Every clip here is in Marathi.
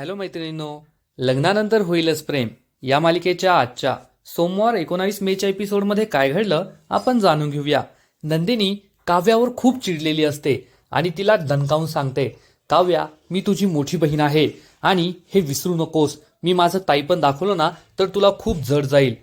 हॅलो मैत्रिणींनो लग्नानंतर होईलच प्रेम. या मालिकेच्या आजच्या सोमवार एकोणावीस मेच्या एपिसोडमध्ये काय घडलं आपण जाणून घेऊया. नंदिनी काव्यावर खूप चिडलेली असते आणि तिला दणकावून सांगते काव्या मी तुझी मोठी बहीण आहे आणि हे विसरू नकोस. मी माझं ताईपण दाखवलं ना तर तुला खूप जड जाईल.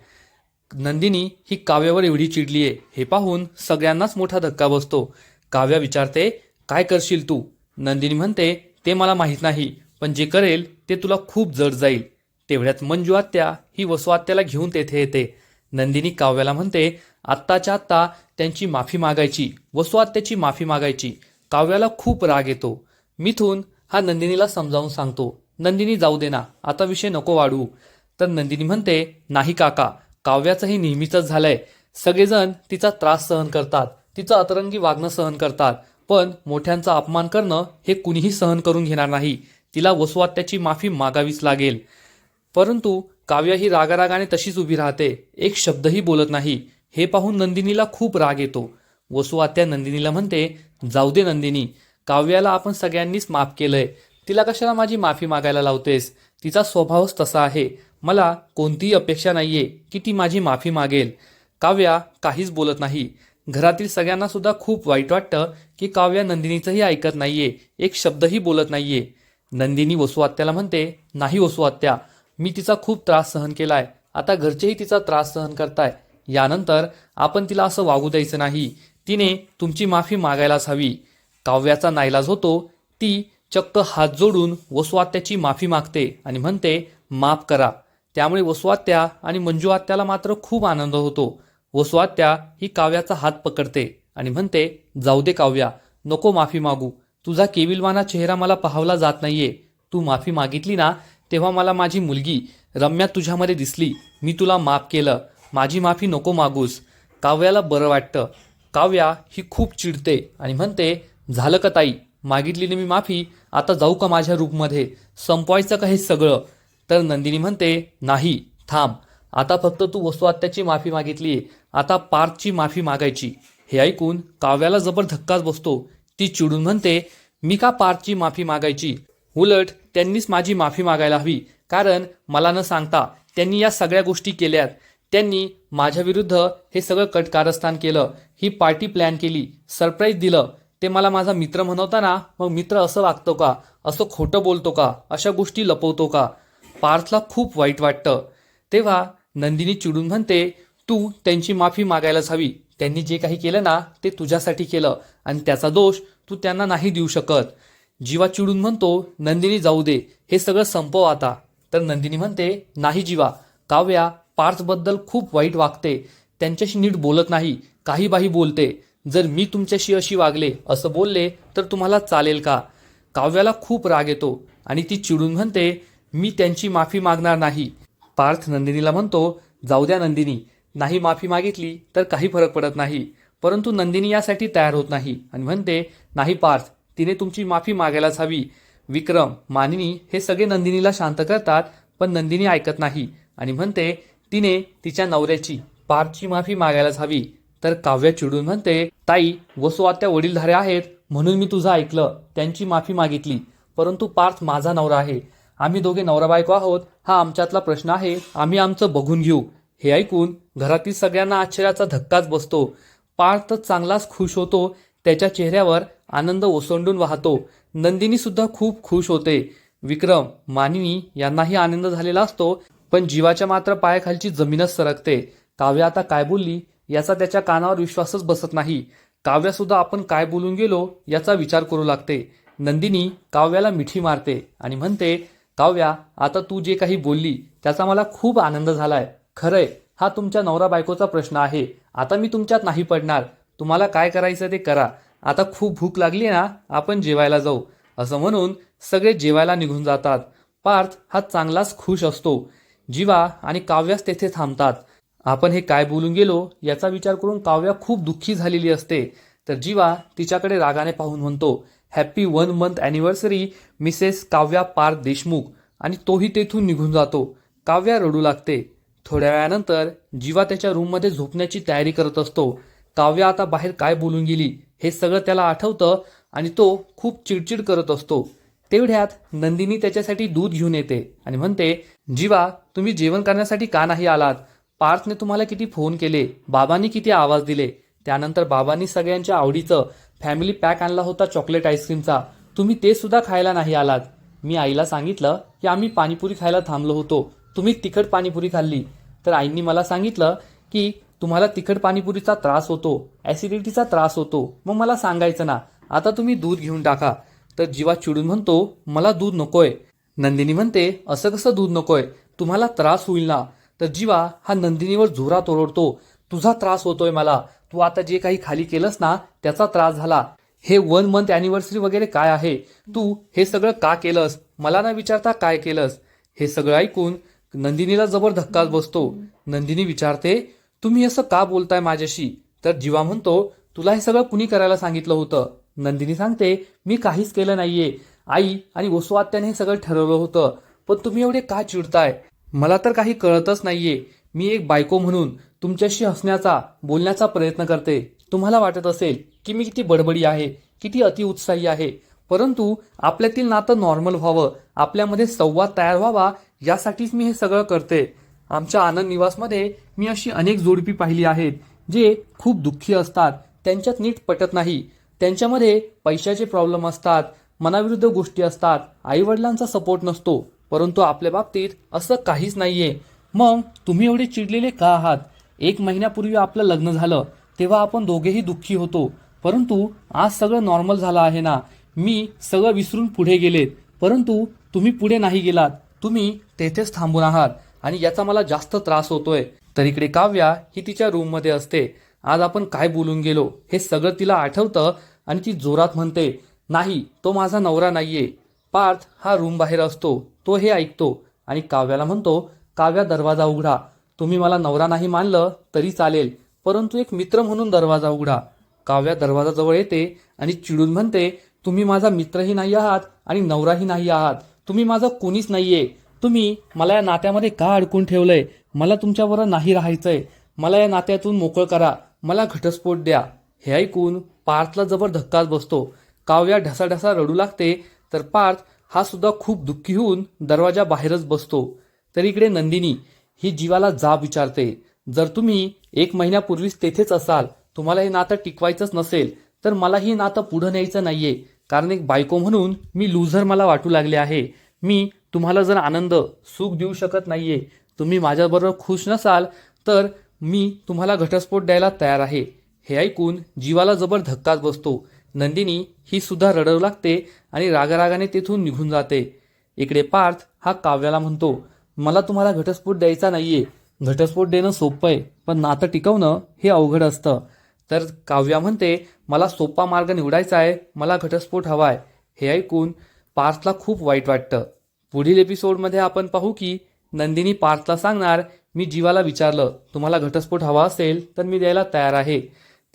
नंदिनी ही काव्यावर एवढी चिडली आहे हे पाहून सगळ्यांनाच मोठा धक्का बसतो. काव्या विचारते काय करशील तू? नंदिनी म्हणते ते मला माहीत नाही. पण जे करेल ते तुला खूप जड जाईल. तेवढ्यात मंजू आत्या ही वसू आत्याला घेऊन तेथे येते. नंदिनी काव्याला म्हणते आत्ताच्या आत्ता त्यांची माफी मागायची. वसू आत्याची माफी मागायची. काव्याला खूप राग येतो. मिथून हा नंदिनीला समजावून सांगतो नंदिनी जाऊ दे ना आता विषय नको वाढवू. तर नंदिनी म्हणते नाही काका काव्याचंही नेहमीचंच झालंय. सगळेजण तिचा त्रास सहन करतात. तिचं अतरंगी वागणं सहन करतात. पण मोठ्यांचा अपमान करणं हे कुणीही सहन करून घेणार नाही. तिला वसुवात्याची माफी मागावीच लागेल. परंतु काव्य ही रागारागाने तशीच उभी राहते. एक शब्दही बोलत नाही. हे पाहून नंदिनीला खूप राग येतो. वसुआत्या नंदिनीला म्हणते जाऊ दे नंदिनी काव्याला आपण सगळ्यांनीच माफ केलंय. तिला कशाला माझी माफी मागायला लावतेस? तिचा स्वभावच तसा आहे. मला कोणतीही अपेक्षा नाहीये की ती माझी माफी मागेल. काव्या काहीच बोलत नाही. घरातील सगळ्यांना सुद्धा खूप वाईट वाटतं की काव्या नंदिनीचंही ऐकत नाहीये. एक शब्दही बोलत नाहीये. नंदिनी वसुआत्याला म्हणते नाही वसुआत्या मी तिचा खूप त्रास सहन केलाय. आता घरचेही तिचा त्रास सहन करताय. यानंतर आपण तिला असं वागू द्यायचं नाही. तिने तुमची माफी मागायलाच हवी. काव्याचा नाईलाज होतो. ती चक्क हात जोडून वसुआत्याची माफी मागते आणि म्हणते माफ करा. त्यामुळे वसुआत्या आणि मंजू आत्याला मात्र खूप आनंद होतो. वसुआत्या ही काव्याचा हात पकडते आणि म्हणते जाऊ दे काव्या नको माफी मागू. तुझा केविलवाना चेहरा मला पाहावला जात नाहीये. तू माफी मागितली ना तेव्हा मला माझी मुलगी रम्या तुझ्यामध्ये दिसली. मी तुला माफ केलं. माझी माफी नको मागूस. काव्याला बरं वाटतं. काव्या ही खूप चिडते आणि म्हणते झालं का ताई? मागितली ना मी माफी. आता जाऊ का माझ्या रूपमध्ये? संपवायचं का हे सगळं? तर नंदिनी म्हणते नाही थांब. आता फक्त तू वस्तुआत्याची माफी मागितली आता पार्थची माफी मागायची. हे ऐकून काव्याला जबर धक्काच बसतो. ती चिडून म्हणते मी का पार्थची माफी मागायची? उलट त्यांनीच माझी माफी मागायला हवी. कारण मला न सांगता त्यांनी या सगळ्या गोष्टी केल्यात. त्यांनी माझ्या विरुद्ध हे सगळं कटकारस्थान केलं. ही पार्टी प्लॅन केली. सरप्राईज दिलं. ते मला माझा मित्र म्हणवताना मग मित्र असं वागतो का? असं खोटं बोलतो का? अशा गोष्टी लपवतो का? पार्थला खूप वाईट वाटतं. तेव्हा नंदिनी चिडून म्हणते तू त्यांची माफी मागायलाच हवी. त्यांनी जे काही केलं ना ते तुझ्यासाठी केलं. आणि त्याचा दोष तू त्यांना नाही देऊ शकत. जीवा चिडून म्हणतो नंदिनी जाऊ दे. हे सगळं संपव आता. तर नंदिनी म्हणते नाही जीवा. काव्या पार्थबद्दल खूप वाईट वागते. त्यांच्याशी नीट बोलत नाही. काही बाही बोलते. जर मी तुमच्याशी अशी वागले असं बोलले तर तुम्हाला चालेल का? काव्याला खूप राग येतो आणि ती चिडून म्हणते मी त्यांची माफी मागणार नाही. पार्थ नंदिनीला म्हणतो जाऊ द्या नंदिनी. नाही माफी मागितली तर काही फरक पडत नाही परंतु नंदिनी यासाठी तयार होत नाही. आणि म्हणते नाही पार्थ तिने तुमची माफी मागायलाच हवी. विक्रम मानिनी हे सगळे नंदिनीला शांत करतात पण नंदिनी ऐकत नाही. आणि म्हणते तिने तिच्या नवऱ्याची पार्थची माफी मागायलाच हवी. तर काव्य चिडून म्हणते ताई वसू आत्या वडीलधारे आहेत म्हणून मी तुझं ऐकलं. त्यांची माफी मागितली. परंतु पार्थ माझा नवरा आहे. आम्ही दोघे नवरा बायको आहोत. हा आमच्यातला प्रश्न आहे. आम्ही आमचं बघून घेऊ. हे ऐकून घरातील सगळ्यांना आश्चर्याचा धक्काच बसतो. पार्थ चांगलाच खुश होतो. त्याच्या चेहऱ्यावर आनंद ओसंडून वाहतो. नंदिनी सुद्धा खूप खुश होते. विक्रम मानिनी यांनाही आनंद झालेला असतो पण जीवाच्या मात्र पायाखालची जमीनच सरकते. काव्य आता काय बोलली याचा त्याच्या कानावर विश्वासच बसत नाही. काव्या सुद्धा आपण काय बोलून गेलो याचा विचार करू लागते. नंदिनी काव्याला मिठी मारते आणि म्हणते काव्या आता तू जे काही बोलली त्याचा मला खूप आनंद झालाय. खरंय हा तुमच्या नवरा बायकोचा प्रश्न आहे. आता मी तुमच्यात नाही पडणार. तुम्हाला काय करायचं ते करा. आता खूप भूक लागली ना आपण जेवायला जाऊ. असं म्हणून सगळे जेवायला निघून जातात. पार्थ हा चांगलाच खुश असतो. जीवा आणि काव्यास तेथे थांबतात. आपण हे काय बोलून गेलो याचा विचार करून काव्या खूप दुःखी झालेली असते. तर जीवा तिच्याकडे रागाने पाहून म्हणतो happy one month anniversary Mrs Kavya Parth Deshmukh. आणि तोही तेथून निघून जातो. काव्या रडू लागते. थोड्या वेळानंतर जीवा त्याच्या रूममध्ये झोपण्याची तयारी करत असतो. काव्या आता बाहेर काय बोलून गेली हे सगळं त्याला आठवतं आणि तो खूप चिडचिड करत असतो. तेवढ्यात नंदिनी त्याच्यासाठी दूध घेऊन येते आणि म्हणते जीवा तुम्ही जेवण करण्यासाठी का नाही आलात? पार्थने तुम्हाला किती फोन केले बाबांनी किती आवाज दिले. त्यानंतर बाबांनी सगळ्यांच्या आवडीचं फॅमिली पॅक आणला होता चॉकलेट आईस्क्रीमचा तुम्ही ते सुद्धा खायला नाही आलात. मी आईला सांगितलं की आम्ही पाणीपुरी खायला थांबलो होतो. तुम्ही तिखट पाणीपुरी खाल्ली तर आईंनी मला सांगितलं की तुम्हाला तिखट पाणीपुरीचा त्रास होतो ॲसिडिटीचा त्रास होतो. मग मला सांगायचं ना आता तुम्ही दूध घेऊन टाका. तर जीवा चिडून म्हणतो मला दूध नकोय. नंदिनी म्हणते असं कसं दूध नकोय? तुम्हाला त्रास होईल ना. तर जीवा हा नंदिनीवर जोरात ओरडतो तुझा त्रास होतोय मला. तू आता जे काही खाली केलंस ना त्याचा त्रास झाला. हे वन मंथ अॅनिव्हर्सरी वगैरे काय आहे? तू हे सगळं का केलंस? मला ना विचारता काय केलंस? हे सगळं ऐकून नंदिनीला जबर धक्काच बसतो. नंदिनी विचारते तुम्ही असं का बोलताय माझ्याशी? तर जीवा म्हणतो तुला हे सगळं कुणी करायला सांगितलं होतं? नंदिनी सांगते मी काहीच केलं नाहीये. आई आणि वसुआत्याने हे सगळं ठरवलं होतं पण तुम्ही एवढे का चिडताय? मला तर काही कळतच नाहीये. मी एक बायको म्हणून तुमच्याशी हसण्याचा बोलण्याचा प्रयत्न करते. तुम्हाला वाटत असेल की मी किती बडबडी आहे किती अतिउत्साही आहे परंतु आपल्यातील नातं नॉर्मल व्हावं आपल्यामध्ये संवाद तयार व्हावा यासाठीच मी हे सगळं करते. आमच्या आनंद निवासमध्ये मी अशी अनेक जोडपी पाहिली आहेत जे खूप दुःखी असतात. त्यांच्यात नीट पटत नाही. त्यांच्यामध्ये पैशाचे प्रॉब्लेम असतात मनाविरुद्ध गोष्टी असतात आईवडिलांचा सपोर्ट नसतो. परंतु आपल्या बाबतीत असं काहीच नाहीये. मग तुम्ही एवढे चिडलेले का आहात? एक महिन्यापूर्वी आपलं लग्न झालं तेव्हा आपण दोघेही दुःखी होतो. परंतु आज सगळं नॉर्मल झालं आहे ना? मी सगळं विसरून पुढे गेलेत. परंतु तुम्ही पुढे नाही गेलात. तुम्ही तेथेच थांबून आहात आणि याचा मला जास्त त्रास होतोय. तर इकडे काव्या ही तिच्या रूममध्ये असते. आज आपण काय बोलून गेलो हे सगळं तिला आठवतं आणि ती जोरात म्हणते नाही तो माझा नवरा नाहीये. पार्थ हा रूम बाहेर असतो. तो हे ऐकतो. आणि काव्याला म्हणतो काव्या दरवाजा उघडा. तुम्ही मला नवरा नाही मानलं तरी चालेल परंतु एक मित्र म्हणून दरवाजा उघडा. काव्या दरवाजाजवळ येते आणि चिडून म्हणते तुम्ही माझा मित्रही नाही आहात आणि नवराही नाही आहात. तुम्ही माझं कोणीच नाही आहे तुम्ही मला या नात्यामध्ये का अडकून ठेवलंय? मला तुमच्याबरोबर नाही राहायचंय. मला या नात्यातून मोकळ करा. मला घटस्फोट द्या. हे ऐकून पार्थला जबर धक्काच बसतो. काव्या ढसाढसा रडू लागते तर पार्थ हा सुद्धा खूप दुःखी होऊन दरवाजा बाहेरच बसतो. तर इकडे नंदिनी ही जीवाला जाब विचारते. जर तुम्ही एक महिन्यापूर्वीच तेथेच असाल तुम्हाला हे नातं टिकवायचंच नसेल तर मला हे नातं पुढं न्यायचं नाहीये. कारण एक बायको म्हणून मी लूझर मला वाटू लागले आहे. मी तुम्हाला जर आनंद सुख देऊ शकत नाही आहे तुम्ही माझ्याबरोबर खुश नसाल तर मी तुम्हाला घटस्फोट द्यायला तयार आहे. हे ऐकून जीवाला जबर धक्काच बसतो. नंदिनी ही सुद्धा रडवू लागते आणि रागारागाने तेथून निघून जाते. इकडे पार्थ हा काव्याला म्हणतो मला तुम्हाला घटस्फोट द्यायचा नाही आहे घटस्फोट देणं सोपं आहे पण नातं टिकवणं हे अवघड असतं तर काव्या म्हणते मला सोपा मार्ग निवडायचा आहे मला घटस्फोट हवा आहे हे ऐकून पार्थला खूप वाईट वाटतं. पुढील एपिसोडमध्ये आपण पाहू की नंदिनी पार्थला सांगणार मी जीवाला विचारलं तुम्हाला घटस्फोट हवा असेल तर मी द्यायला तयार आहे.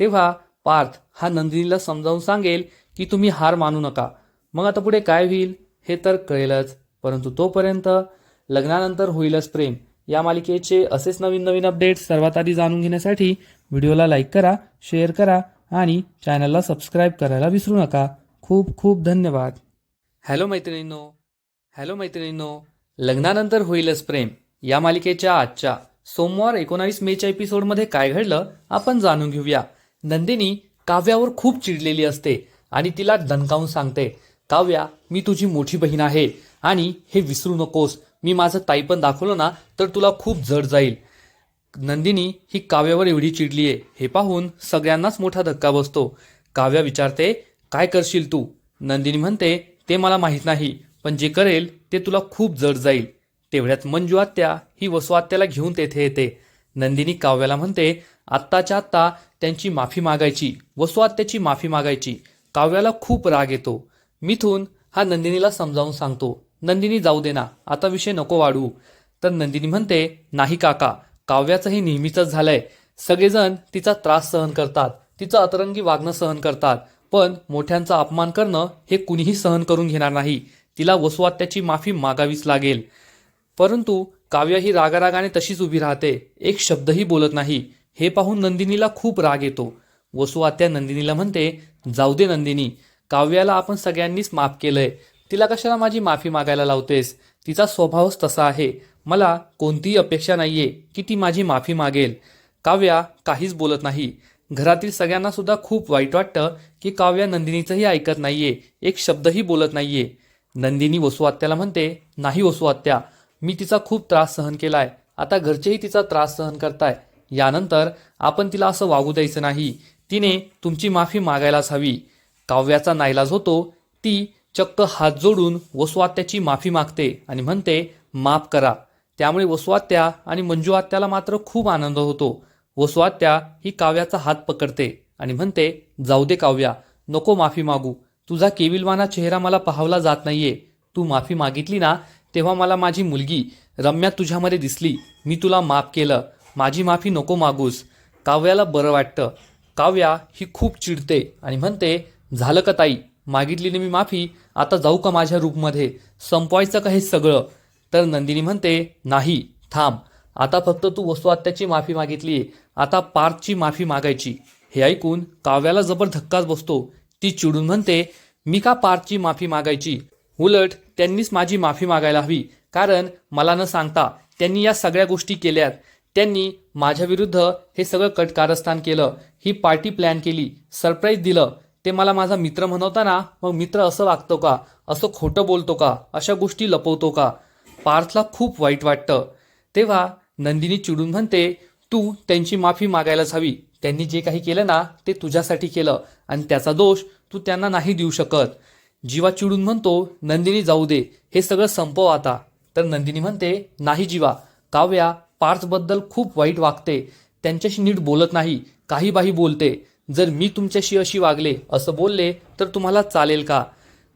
तेव्हा पार्थ हा नंदिनीला समजावून सांगेल की तुम्ही हार मानू नका. मग आता पुढे काय होईल हे तर कळेलच. परंतु तोपर्यंत लग्नानंतर होईलच प्रेम. या मालिकेचे असेच नवीन नवीन अपडेट्स सर्वात आधी जाणून घेण्यासाठी व्हिडिओला लाईक करा शेअर करा आणि चॅनलला सबस्क्राईब करायला विसरू नका. खूप खूप धन्यवाद. हॅलो मैत्रिणींनो. हॅलो मैत्रिणींनो. लग्नानंतर होईलच प्रेम. या मालिकेच्या आजच्या सोमवार एकोणावीस मेच्या एपिसोडमध्ये काय घडलं आपण जाणून घेऊया. नंदिनी काव्यावर खूप चिडलेली असते आणि तिला दणकावून सांगते काव्या मी तुझी मोठी बहीण आहे आणि हे विसरू नकोस. मी माझं ताईपण दाखवलं ना तर तुला खूप जड जाईल. नंदिनी ही काव्यावर एवढी चिडली आहे हे पाहून सगळ्यांनाच मोठा धक्का बसतो. काव्या विचारते काय करशील तू? नंदिनी म्हणते ते मला माहीत नाही पण जे करेल ते तुला खूप जड जाईल. तेवढ्यात मंजू आत्या ही वसू आत्याला घेऊन तेथे येते. नंदिनी काव्याला म्हणते आत्ताच्या आत्ता त्यांची माफी मागायची वसू आत्याची माफी मागायची. काव्याला खूप राग येतो. मिथून हा नंदिनीला समजावून सांगतो नंदिनी जाऊ दे ना आता विषय नको वाढवू तर नंदिनी म्हणते नाही काका काव्याचं हे झालाय. झालंय सगळेजण तिचा त्रास सहन करतात. तिचं अतरंगी वागणं सहन करतात. पण मोठ्यांचा अपमान करणं हे कुणीही सहन करून घेणार नाही. तिला वसुवात्याची माफी मागावीच लागेल. परंतु काव्य ही रागारागाने तशीच उभी राहते. एक शब्दही बोलत नाही. हे पाहून नंदिनीला खूप राग येतो. वसुआत्या नंदिनीला म्हणते जाऊ दे नंदिनी. काव्याला आपण सगळ्यांनीच माफ केलंय. तिला कशाला माझी माफी मागायला लावतेस? तिचा स्वभावच तसा आहे. मला कोणतीही अपेक्षा नाही आहे की ती माझी माफी मागेल. काव्या काहीच बोलत नाही. घरातील सगळ्यांना सुद्धा खूप वाईट वाटतं की काव्या नंदिनीचंही ऐकत नाहीये. एक शब्दही बोलत नाहीये. नंदिनी वसुआत्याला म्हणते नाही वसुआत्या मी तिचा खूप त्रास सहन केलाय. आता घरचेही तिचा त्रास सहन करताय. यानंतर आपण तिला असं वागू द्यायचं नाही. तिने तुमची माफी मागायलाच हवी. काव्याचा नाईलाज होतो. ती चक्क हात जोडून वसुआत्याची माफी मागते आणि म्हणते माफ करा. त्यामुळे वसुआत्या आणि मंजू आत्याला मात्र खूप आनंद होतो. वसुआत्या ही काव्याचा हात पकडते आणि म्हणते जाऊ दे काव्या नको माफी मागू. तुझा केविलवाना चेहरा मला पाहावला जात नाहीये. तू माफी मागितली ना तेव्हा मला माझी मुलगी रम्या तुझ्यामध्ये दिसली. मी तुला माफ केलं. माझी माफी नको मागूस. काव्याला बरं वाटतं. काव्या ही खूप चिडते आणि म्हणते झालं का ताई? मागितली मी माफी. आता जाऊ का माझ्या रूपमध्ये? संपवायचं का हे सगळं? तर नंदिनी म्हणते नाही थांब. आता फक्त तू वस्तू आत्याची माफी मागितली. आता पार्थची माफी मागायची. हे ऐकून काव्याला जबर धक्काच बसतो. ती चिडून म्हणते मी का पार्थची माफी मागायची? उलट त्यांनीच माझी माफी मागायला हवी. कारण मला न सांगता त्यांनी या सगळ्या गोष्टी केल्यात. त्यांनी माझ्या विरुद्ध हे सगळं कटकारस्थान केलं. ही पार्टी प्लॅन केली. सरप्राईज दिलं. ते मला माझा मित्र म्हणवताना मग मित्र असं वागतो का? असं खोटं बोलतो का? अशा गोष्टी लपवतो का? पार्थला खूप वाईट वाटतं. तेव्हा नंदिनी चिडून म्हणते तू त्यांची माफी मागायलाच हवी. त्यांनी जे काही केलं ना ते तुझ्यासाठी केलं. आणि त्याचा दोष तू त्यांना नाही देऊ शकत. जीवा चिडून म्हणतो नंदिनी जाऊ दे. हे सगळं संपव आता. तर नंदिनी म्हणते नाही जीवा. काव्या पार्थबद्दल खूप वाईट वागते. त्यांच्याशी नीट बोलत नाही. काही बाही बोलते. जर मी तुमच्याशी अशी वागले असं बोलले तर तुम्हाला चालेल का?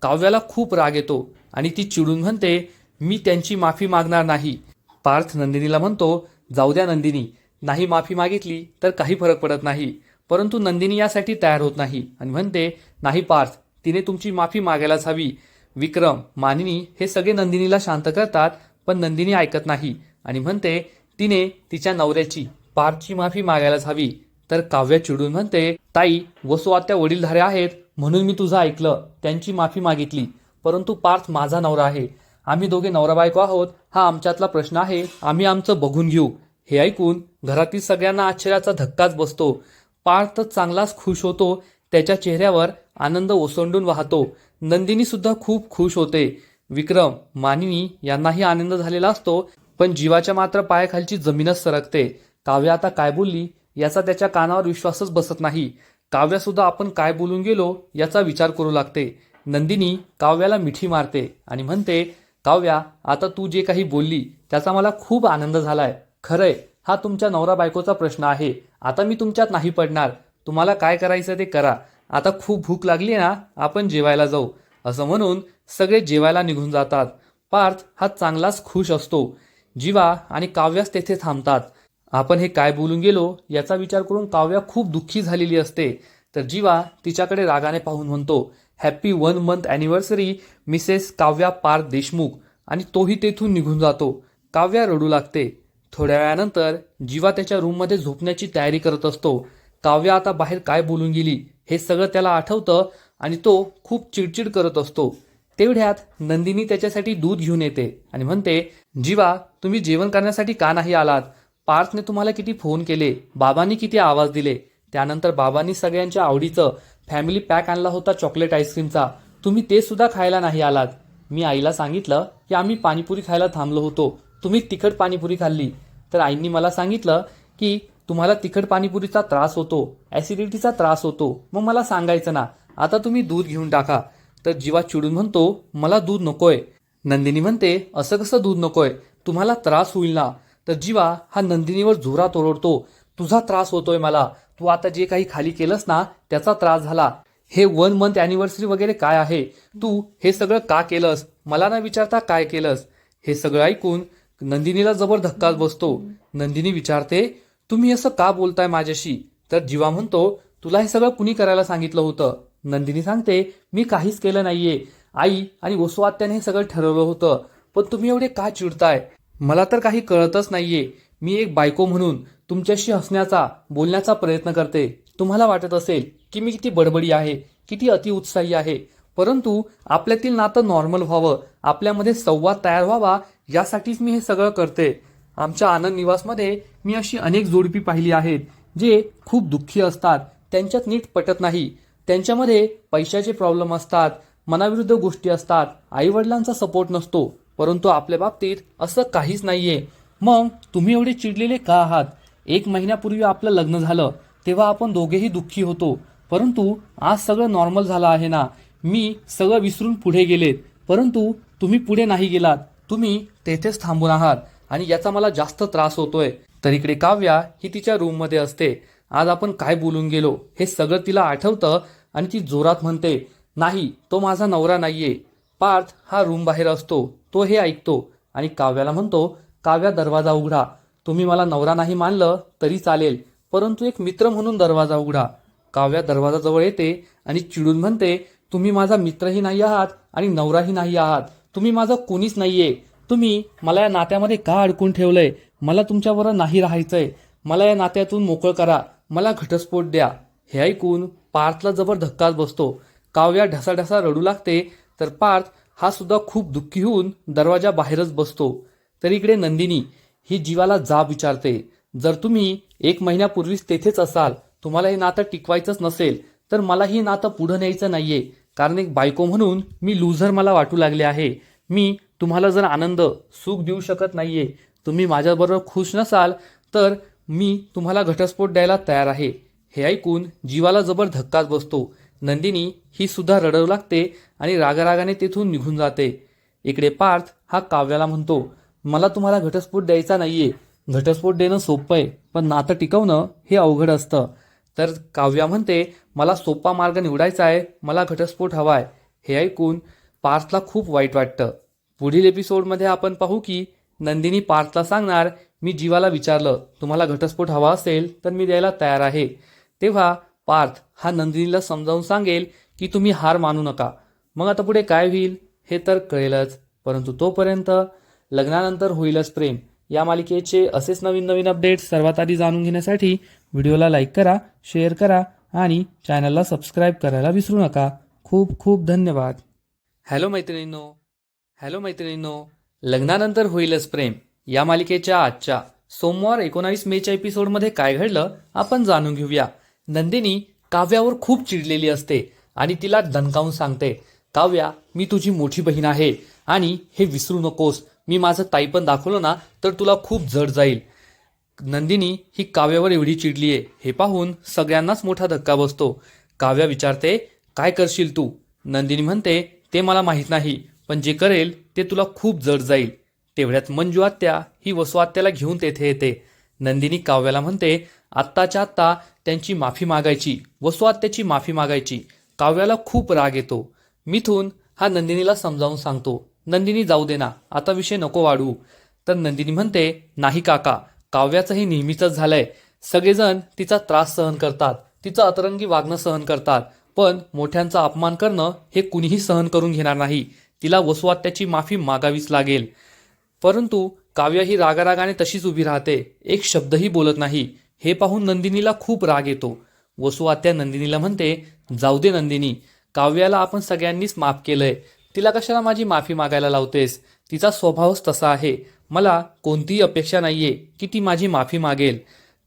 काव्याला खूप राग येतो आणि ती चिडून म्हणते मी त्यांची माफी मागणार नाही. पार्थ नंदिनीला म्हणतो जाऊ द्या नंदिनी नाही माफी मागितली तर काही फरक पडत नाही परंतु नंदिनी यासाठी तयार होत नाही. आणि म्हणते नाही पार्थ तिने तुमची माफी मागायलाच हवी. विक्रम मानिनी हे सगळे नंदिनीला शांत करतात पण नंदिनी ऐकत नाही. आणि म्हणते तिने तिच्या नवऱ्याची पार्थची माफी मागायलाच हवी. तर काव्य चिडून म्हणते ताई वसू आत्या वडीलधारे आहेत म्हणून मी तुझं ऐकलं. त्यांची माफी मागितली. परंतु पार्थ माझा नवरा आहे. आम्ही दोघे नवरा बायको आहोत. हा आमच्यातला प्रश्न आहे. आम्ही आमचं बघून घेऊ. हे ऐकून घरातील सगळ्यांना आश्चर्याचा धक्काच बसतो. पार्थ चांगलाच खुश होतो. त्याच्या चेहऱ्यावर आनंद ओसंडून वाहतो. नंदिनी सुद्धा खूप खुश होते. विक्रम मानिनी यांनाही आनंद झालेला असतो पण जीवाच्या मात्र पायाखालची जमीनच सरकते. काव्य आता काय बोलली? याचा त्याच्या कानावर विश्वासच बसत नाही. काव्यासुद्धा आपण काय बोलून गेलो याचा विचार करू लागते. नंदिनी काव्याला मिठी मारते आणि म्हणते काव्या आता तू जे काही बोलली त्याचा मला खूप आनंद झालाय. खरंय हा तुमच्या नवरा बायकोचा प्रश्न आहे. आता मी तुमच्यात नाही पडणार. तुम्हाला काय करायचं ते करा. आता खूप भूक लागली ना आपण जेवायला जाऊ. असं म्हणून सगळे जेवायला निघून जातात. पार्थ हा चांगलाच खुश असतो. जीवा आणि काव्यास तेथे थांबतात. आपण हे काय बोलून गेलो याचा विचार करून काव्या खूप दुःखी झालेली असते. तर जीवा तिच्याकडे रागाने पाहून म्हणतो happy one month anniversary Mrs Kavya Parth Deshmukh. आणि तोही तेथून निघून जातो. काव्या रडू लागते. थोड्या वेळानंतर जीवा त्याच्या रूममध्ये झोपण्याची तयारी करत असतो. काव्या आता बाहेर काय बोलून गेली हे सगळं त्याला आठवतं आणि तो खूप चिडचिड करत असतो. तेवढ्यात नंदिनी त्याच्यासाठी दूध घेऊन येते आणि म्हणते जीवा तुम्ही जेवण करण्यासाठी का नाही आलात? पार्थने तुम्हाला किती फोन केले बाबांनी किती आवाज दिले त्यानंतर बाबांनी सगळ्यांच्या आवडीचं फॅमिली पॅक आणला होता चॉकलेट आईस्क्रीमचा तुम्ही ते सुद्धा खायला नाही आलात. मी आईला सांगितलं की आम्ही पाणीपुरी खायला थांबलो होतो. तुम्ही तिखट पाणीपुरी खाल्ली. तर आईंनी मला सांगितलं की तुम्हाला तिखट पाणीपुरीचा त्रास होतो ॲसिडिटीचा त्रास होतो. मग मला सांगायचं ना आता तुम्ही दूध घेऊन टाका. तर जीवा चिडून म्हणतो मला दूध नकोय. नंदिनी म्हणते असं कसं दूध नकोय? तुम्हाला त्रास होईल ना. तर जीवा हा नंदिनीवर जोरात ओरडतो तुझा त्रास होतोय मला. तू आता जे काही खाली केलंस ना त्याचा त्रास झाला. हे वन मंथ अॅनिव्हर्सरी वगैरे काय आहे? तू हे सगळं का केलंस? मला ना विचारता काय केलंस? हे सगळं ऐकून नंदिनीला जबर धक्काच बसतो. नंदिनी विचारते तुम्ही असं का बोलताय माझ्याशी? तर जीवा म्हणतो तुला हे सगळं कुणी करायला सांगितलं होतं? नंदिनी सांगते मी काहीच केलं नाहीये. आई आणि वसुआत्याने हे सगळं ठरवलं होतं. पण तुम्ही एवढे का चिडताय? मला तर काही कळतच नाहीये. मी एक बायको म्हणून तुमच्याशी हसण्याचा बोलण्याचा प्रयत्न करते. तुम्हाला वाटत असेल की मी किती बडबडी आहे किती अतिउत्साही आहे. परंतु आपल्यातील नातं नॉर्मल व्हावं आपल्यामध्ये संवाद तयार व्हावा यासाठीच मी हे सगळं करते. आमच्या आनंद निवासमध्ये मी अशी अनेक जोडपी पाहिली आहेत जे खूप दुःखी असतात त्यांच्यात नीट पटत नाही. त्यांच्यामध्ये पैशाचे प्रॉब्लेम असतात मनाविरुद्ध गोष्टी असतात आईवडिलांचा सपोर्ट नसतो. परंतु आपल्या बाबतीत असं काहीच नाहीये. मग तुम्ही एवढे चिडलेले का आहात? एक महिन्यापूर्वी आपलं लग्न झालं तेव्हा आपण दोघेही दुःखी होतो. परंतु आज सगळं नॉर्मल झालं आहे ना? मी सगळं विसरून पुढे गेलेत. परंतु तुम्ही पुढे नाही गेलात. तुम्ही तेथेच थांबून आहात आणि याचा मला जास्त त्रास होतोय. तर इकडे काव्या ही तिच्या रूममध्ये असते. आज आपण काय बोलून गेलो हे सगळं तिला आठवतं आणि ती जोरात म्हणते नाही तो माझा नवरा नाहीये. पार्थ हा रूम बाहेर असतो तो हे ऐकतो आणि काव्याला म्हणतो काव्या दरवाजा उघडा. तुम्ही मला नवरा नाही मानलं तरी चालेल परंतु एक मित्र म्हणून दरवाजा उघडा. काव्या दरवाजाजवळ येते आणि चिडून म्हणते तुम्ही माझा मित्रही नाही आहात आणि नवराही नाही आहात. तुम्ही माझं कोणीच नाहीये. तुम्ही मला या नात्यामध्ये का अडकून ठेवलंय? मला तुमच्याबरोबर नाही राहायचंय. मला या नात्यातून मोकळ करा. मला घटस्फोट द्या. हे ऐकून पार्थला जबर धक्काच बसतो. काव्या ढसाढसा रडू लागते तर पार्थ हा सुद्धा खूप दुःखी होऊन दरवाजा बाहेरच बसतो. तर इकडे नंदिनी ही जीवाला जाब विचारते. जर तुम्ही एक महिन्यापूर्वीच तेथेच असाल तुम्हाला हे नातं टिकवायचंच नसेल तर मला ही नातं पुढं न्यायचं नाहीये. कारण एक बायको म्हणून मी लूझर मला वाटू लागले आहे. मी तुम्हाला जर आनंद सुख देऊ शकत नाहीये तुम्ही माझ्याबरोबर खुश नसाल तर मी तुम्हाला घटस्फोट द्यायला तयार आहे. हे ऐकून जीवाला जबर धक्काच बसतो. नंदिनी ही सुद्धा रडवू लागते आणि रागारागाने तेथून निघून जाते. इकडे पार्थ हा काव्याला म्हणतो मला तुम्हाला घटस्फोट द्यायचा नाहीये. घटस्फोट देणं सोपं आहे पण नातं टिकवणं हे अवघड असतं. तर काव्या म्हणते मला सोपा मार्ग निवडायचा आहे मला घटस्फोट हवा आहे हे ऐकून पार्थला खूप वाईट वाटतं. पुढील एपिसोडमध्ये आपण पाहू की नंदिनी पार्थला सांगणार मी जीवाला विचारलं तुम्हाला घटस्फोट हवा असेल तर मी द्यायला तयार आहे. तेव्हा पार्थ हा नंदिनीला समजावून सांगेल की तुम्ही हार मानू नका. मग आता पुढे काय होईल? हे तर कळेलच. परंतु तोपर्यंत लग्नानंतर होईलच प्रेम. या मालिकेचे असेच नवीन नवीन अपडेट्स सर्वात आधी जाणून घेण्यासाठी व्हिडिओला लाईक करा शेअर करा आणि चॅनलला सबस्क्राईब करायला विसरू नका. खूप खूप धन्यवाद. हॅलो मैत्रिणींनो. हॅलो मैत्रिणींनो. लग्नानंतर होईलच प्रेम. या मालिकेच्या आजच्या सोमवार एकोणावीस मेच्या एपिसोडमध्ये काय घडलं आपण जाणून घेऊया. नंदिनी काव्यावर खूप चिडलेली असते आणि तिला दणकावून सांगते काव्या मी तुझी मोठी बहीण आहे आणि हे विसरू नकोस. मी माझं ताई पण दाखवलं ना तर तुला खूप जड जाईल. नंदिनी ही काव्यावर एवढी चिडली आहे हे पाहून सगळ्यांनाच मोठा धक्का बसतो. काव्या विचारते काय करशील तू? नंदिनी म्हणते ते मला माहीत नाही पण जे करेल ते तुला खूप जड जाईल. तेवढ्यात मंजू आत्या ही वसुआत्याला घेऊन तेथे येते. नंदिनी काव्याला म्हणते आत्ताच्या आत्ता त्यांची माफी मागायची वसुआत त्याची माफी मागायची. काव्याला खूप राग येतो. मिथून हा नंदिनीला समजावून सांगतो नंदिनी जाऊ दे ना आता विषय नको वाढवू. तर नंदिनी म्हणते नाही काका काव्याचं हे नेहमीचंच झालंय. सगळेजण तिचा त्रास सहन करतात तिचं अतरंगी वागणं सहन करतात पण मोठ्यांचा अपमान करणं हे कुणीही सहन करून घेणार नाही. तिला वसुवात्याची माफी मागावीच लागेल. परंतु काव्य ही रागारागाने तशीच उभी राहते एक शब्दही बोलत नाही. हे पाहून नंदिनीला खूप राग येतो. वसुआत्या नंदिनीला म्हणते जाऊ दे नंदिनी काव्याला आपण सगळ्यांनीच माफ केलंय. तिला कशाला माझी माफी मागायला लावतेस? तिचा स्वभावच तसा आहे. मला कोणतीही अपेक्षा नाहीये की ती माझी माफी मागेल.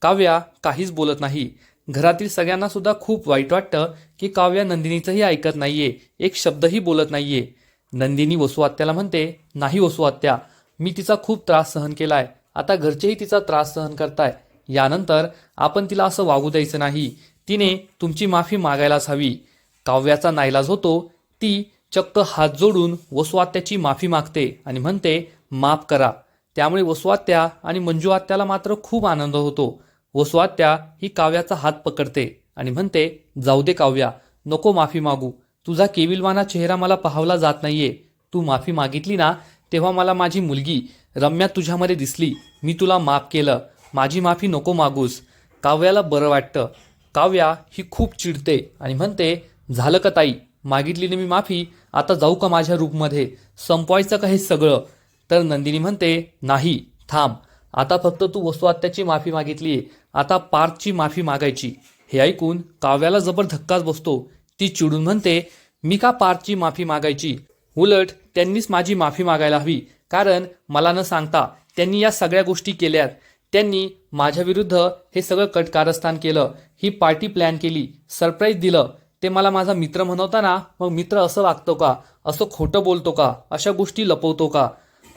काव्या काहीच बोलत नाही. घरातील सगळ्यांना सुद्धा खूप वाईट वाटतं की काव्या नंदिनीचंही ऐकत नाहीये. एक शब्दही बोलत नाहीये. नंदिनी वसुआत्याला म्हणते नाही वसुआत्या मी तिचा खूप त्रास सहन केलाय. आता घरचेही तिचा त्रास सहन करताय. यानंतर आपण तिला असं वागू द्यायचं नाही. तिने तुमची माफी मागायलाच हवी. काव्याचा नाईलाज होतो. ती चक्क हात जोडून वसुआत्याची माफी मागते आणि म्हणते माफ करा. त्यामुळे वसुआत्या आणि मंजू आत्याला मात्र खूप आनंद होतो. वसुआत्या ही काव्याचा हात पकडते आणि म्हणते जाऊ दे काव्या नको माफी मागू. तुझा केविलवाना चेहरा मला पाहावला जात नाहीये. तू माफी मागितली ना तेव्हा मला माझी मुलगी रम्या तुझ्यामध्ये दिसली. मी तुला माफ केलं. माझी माफी नको मागूस. काव्याला बरं वाटतं. काव्या ही खूप चिडते आणि म्हणते झालं का ताई? मागितली मी माफी? आता जाऊ का माझ्या रूपमध्ये? संपवायचं का हे सगळं? तर नंदिनी म्हणते नाही थांब. आता फक्त तू वस्तुआत्याची माफी मागितली. आता पार्थची माफी मागायची. हे ऐकून काव्याला जबर धक्काच बसतो. ती चिडून म्हणते मी का पार्थची माफी मागायची? उलट त्यांनीच माझी माफी मागायला हवी. कारण मला न सांगता त्यांनी या सगळ्या गोष्टी केल्यात. त्यांनी माझ्या विरुद्ध हे सगळं कटकारस्थान केलं ही पार्टी प्लॅन केली सरप्राईज दिलं. ते मला माझा मित्र म्हणवताना मग मित्र असं वागतो का? असं खोटं बोलतो का? अशा गोष्टी लपवतो का?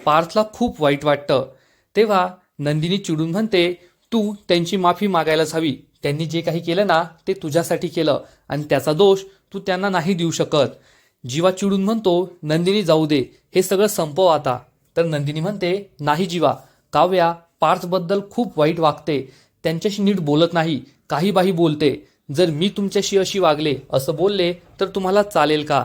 पार्थला खूप वाईट वाटतं. तेव्हा नंदिनी चिडून म्हणते तू त्यांची माफी मागायलाच हवी. त्यांनी जे काही केलं ना ते तुझ्यासाठी केलं. आणि त्याचा दोष तू त्यांना नाही देऊ शकत. जीवा चिडून म्हणतो नंदिनी जाऊ दे. हे सगळं संपव आता. तर नंदिनी म्हणते नाही जीवा. काव्या पार्थबद्दल खूप वाईट वागते. त्यांच्याशी नीट बोलत नाही काही बाही बोलते. जर मी तुमच्याशी अशी वागले असं बोलले तर तुम्हाला चालेल का?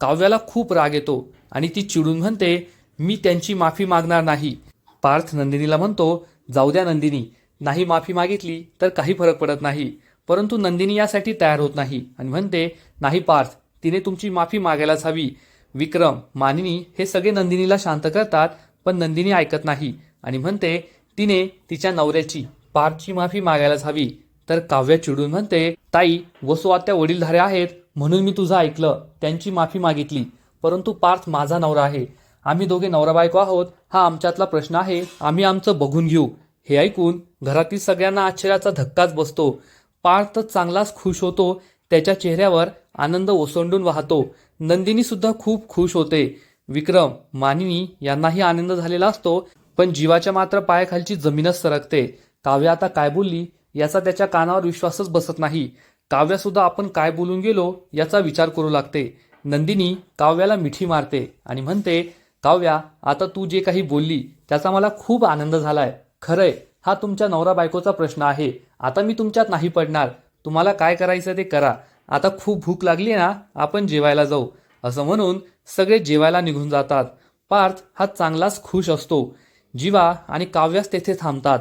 काव्याला खूप राग येतो आणि ती चिडून म्हणते मी त्यांची माफी मागणार नाही. पार्थ नंदिनीला म्हणतो जाऊ द्या नंदिनी नाही माफी मागितली तर काही फरक पडत नाही. परंतु नंदिनी यासाठी तयार होत नाही. आणि म्हणते नाही पार्थ तिने तुमची माफी मागायलाच हवी. विक्रम मानिनी हे सगळे नंदिनीला शांत करतात पण नंदिनी ऐकत नाही. आणि म्हणते तिने तिच्या नवऱ्याची पार्थची माफी मागायलाच हवी तर काव्य चिडून म्हणते ताई वसू आत्या वडीलधारे आहेत म्हणून मी तुझं ऐकलं. त्यांची माफी मागितली. परंतु पार्थ माझा नवरा आहे. आम्ही दोघे नवरा बायको आहोत. हा आमच्यातला प्रश्न आहे. आम्ही आमचं बघून घेऊ. हे ऐकून घरातील सगळ्यांना आश्चर्याचा धक्काच बसतो. पार्थ चांगलाच खुश होतो. त्याच्या चेहऱ्यावर आनंद ओसंडून वाहतो. नंदिनी सुद्धा खूप खुश होते. विक्रम मानिनी यांनाही आनंद झालेला असतो. पण जीवाच्या मात्र पायाखालची जमीनच सरकते. काव्य आता काय बोलली याचा त्याच्या कानावर विश्वासच बसत नाही. काव्यासुद्धा आपण काय बोलून गेलो याचा विचार करू लागते. नंदिनी काव्याला मिठी मारते आणि म्हणते काव्या आता तू जे काही बोलली त्याचा मला खूप आनंद झालाय. खरंय हा तुमच्या नवरा बायकोचा प्रश्न आहे. आता मी तुमच्यात नाही पडणार. तुम्हाला काय करायचं ते करा. आता खूप भूक लागली ना आपण जेवायला जाऊ. असं म्हणून सगळे जेवायला निघून जातात. पार्थ हा चांगलाच खुश असतो. जीवा आणि काव्यास तेथे थांबतात.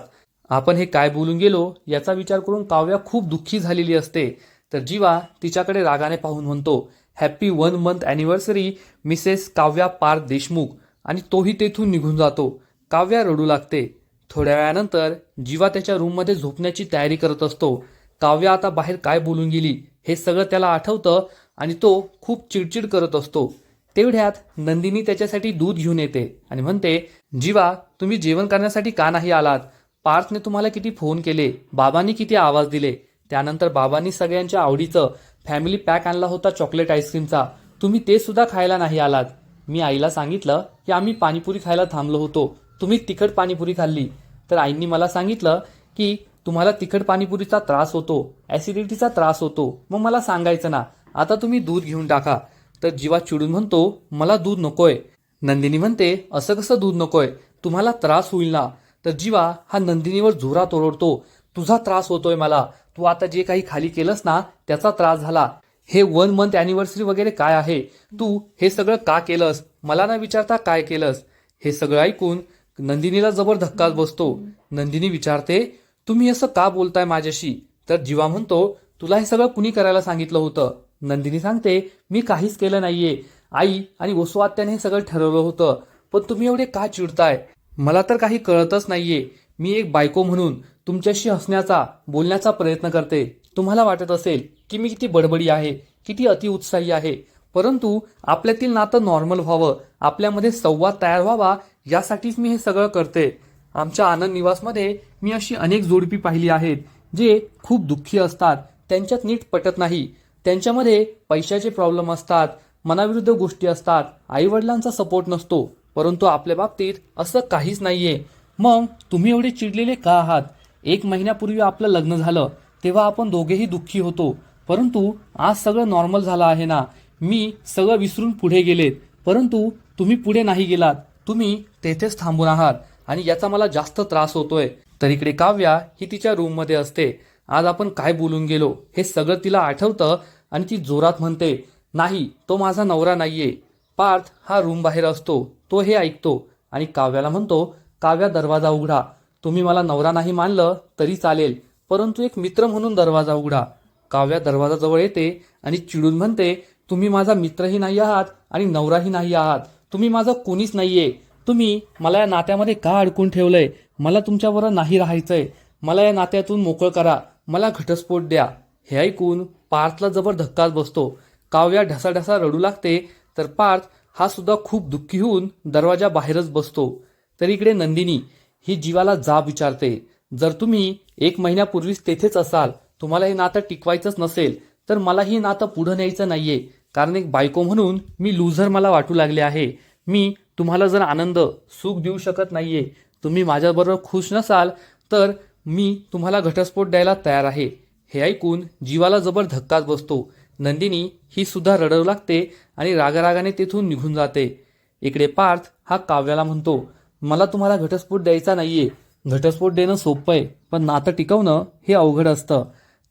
आपण हे काय बोलून गेलो याचा विचार करून काव्या खूप दुःखी झालेली असते. तर जीवा तिच्याकडे रागाने पाहून म्हणतो happy one month anniversary Mrs Kavya Parth Deshmukh. आणि तोही तेथून निघून जातो. काव्या रडू लागते. थोड्या वेळानंतर जीवा त्याच्या रूममध्ये झोपण्याची तयारी करत असतो. काव्या आता बाहेर काय बोलून गेली हे सगळं त्याला आठवतं आणि तो खूप चिडचिड करत असतो. तेवढ्यात नंदिनी त्याच्यासाठी दूध घेऊन येते आणि म्हणते जीवा तुम्ही जेवण करण्यासाठी का नाही आलात? पार्थने तुम्हाला किती फोन केले बाबांनी किती आवाज दिले. त्यानंतर बाबांनी सगळ्यांच्या आवडीचं फॅमिली पॅक आणला होता चॉकलेट आईस्क्रीमचा तुम्ही ते सुद्धा खायला नाही आलात. मी आईला सांगितलं की आम्ही पाणीपुरी खायला थांबलो होतो. तुम्ही तिखट पाणीपुरी खाल्ली. तर आईंनी मला सांगितलं की तुम्हाला तिखट पाणीपुरीचा त्रास होतो ॲसिडिटीचा त्रास होतो. मग मला सांगायचं ना आता तुम्ही दूध घेऊन टाका. तर जीवा चिडून म्हणतो मला दूध नकोय. नंदिनी म्हणते असं कसं दूध नकोय? तुम्हाला त्रास होईल ना. तर जीवा हा नंदिनीवर जोरात ओरडतो तुझा त्रास होतोय मला. तू आता जे काही खाली केलंस ना त्याचा त्रास झाला. हे वन मंथ अॅनिव्हर्सरी वगैरे काय आहे? तू हे सगळं का केलंस? मला न विचारता काय केलंस? हे सगळं ऐकून नंदिनीला जबर धक्काच बसतो. नंदिनी विचारते तुम्ही असं का बोलताय माझ्याशी? तर जीवा म्हणतो तुला हे सगळं कुणी करायला सांगितलं होतं? नंदिनी सांगते मी काहीच केलं नाहीये. आई आणि वसुआत्याने हे सगळं ठरवलं होतं पण तुम्ही एवढे का चिडताय? मला तर काही कळतच नाहीये. मी एक बायको म्हणून तुमच्याशी हसण्याचा बोलण्याचा प्रयत्न करते. तुम्हाला वाटत असेल की मी किती बडबडी आहे किती अतिउत्साही आहे परंतु आपल्यातील नातं नॉर्मल व्हावं आपल्यामध्ये संवाद तयार व्हावा यासाठीच मी हे सगळं करते. आमच्या आनंद निवासमध्ये मी अशी अनेक जोडपी पाहिली आहेत जे खूप दुःखी असतात त्यांच्यात नीट पटत नाही. त्यांच्यामध्ये पैशाचे प्रॉब्लेम असतात मनाविरुद्ध गोष्टी असतात आईवडिलांचा सपोर्ट नसतो. परंतु आपल्या बाबतीत असं काहीच नाहीये. मग तुम्ही एवढे चिडलेले का आहात? एक महिन्यापूर्वी आपलं लग्न झालं तेव्हा आपण दोघेही दुःखी होतो. परंतु आज सगळं नॉर्मल झालं आहे ना? मी सगळं विसरून पुढे गेलेत. परंतु तुम्ही पुढे नाही गेलात. तुम्ही तेथेच थांबून आहात. आणि याचा मला जास्त त्रास होतोय. तर इकडे काव्या ही तिच्या रूममध्ये असते. आज आपण काय बोलून गेलो हे सगळं तिला आठवतं आणि ती जोरात म्हणते नाही तो माझा नवरा नाहीये. पार्थ हा रूम बाहेर असतो. तो हे ऐकतो आणि काव्याला म्हणतो काव्या दरवाजा उघडा. तुम्ही मला नवरा नाही मानलं तरी चालेल परंतु एक मित्र म्हणून दरवाजा उघडा. काव्या दरवाजाजवळ येते आणि चिडून म्हणते तुम्ही माझा मित्रही नाही आहात आणि नवराही नाही आहात. तुम्ही माझं कोणीच नाहीये. तुम्ही मला या नात्यामध्ये का अडकून ठेवलंय? मला तुमच्याबरोबर नाही राहायचंय. मला या नात्यातून मोकळ करा. मला घटस्फोट द्या. हे ऐकून पार्थला जबर धक्काच बसतो. काव्या ढसाढसा रडू लागते तर पार्थ हा सुद्धा खूप दुःखी होऊन दरवाजा बाहेरच बसतो. तर इकडे नंदिनी ही जीवाला जाब विचारते. जर तुम्ही एक महिन्यापूर्वीच तेथेच असाल तुम्हाला हे नातं टिकवायचंच नसेल तर मला ही नातं पुढं न्यायचं नाहीये. कारण एक बायको म्हणून मी लूझर मला वाटू लागले आहे. मी तुम्हाला जर आनंद सुख देऊ शकत नाहीये तुम्ही माझ्याबरोबर खुश नसाल तर मी तुम्हाला घटस्फोट द्यायला तयार आहे. हे ऐकून जीवाला जबर धक्काच बसतो. नंदिनी ही सुद्धा रडवू लागते आणि रागारागाने तेथून निघून जाते. इकडे पार्थ हा काव्याला म्हणतो मला तुम्हाला घटस्फोट द्यायचा नाहीये. घटस्फोट देणं सोपं आहे पण नातं टिकवणं हे अवघड असतं.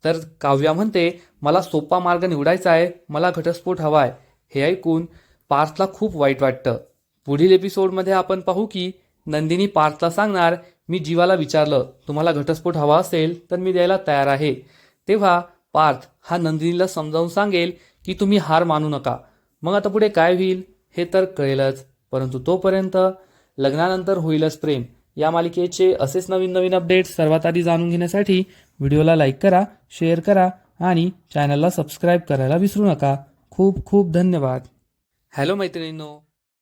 तर काव्या म्हणते मला सोपा मार्ग निवडायचा आहे. मला घटस्फोट हवा आहे हे ऐकून पार्थला खूप वाईट वाटतं. पुढील एपिसोडमध्ये आपण पाहू की नंदिनी पार्थला सांगणार मी जीवाला विचारलं तुम्हाला घटस्फोट हवा असेल तर मी द्यायला तयार आहे. तेव्हा पार्थ हा नंदिनीला समजावून सांगेल की तुम्ही हार मानू नका. मग आता पुढे काय होईल हे तर कळेलच. परंतु तोपर्यंत लग्नानंतर होईलच प्रेम. या मालिकेचे असेच नवीन नवीन अपडेट्स सर्वात आधी जाणून घेण्यासाठी व्हिडिओला लाईक करा शेअर करा आणि चॅनलला सबस्क्राईब करायला विसरू नका. खूप खूप धन्यवाद. हॅलो मैत्रिणींनो.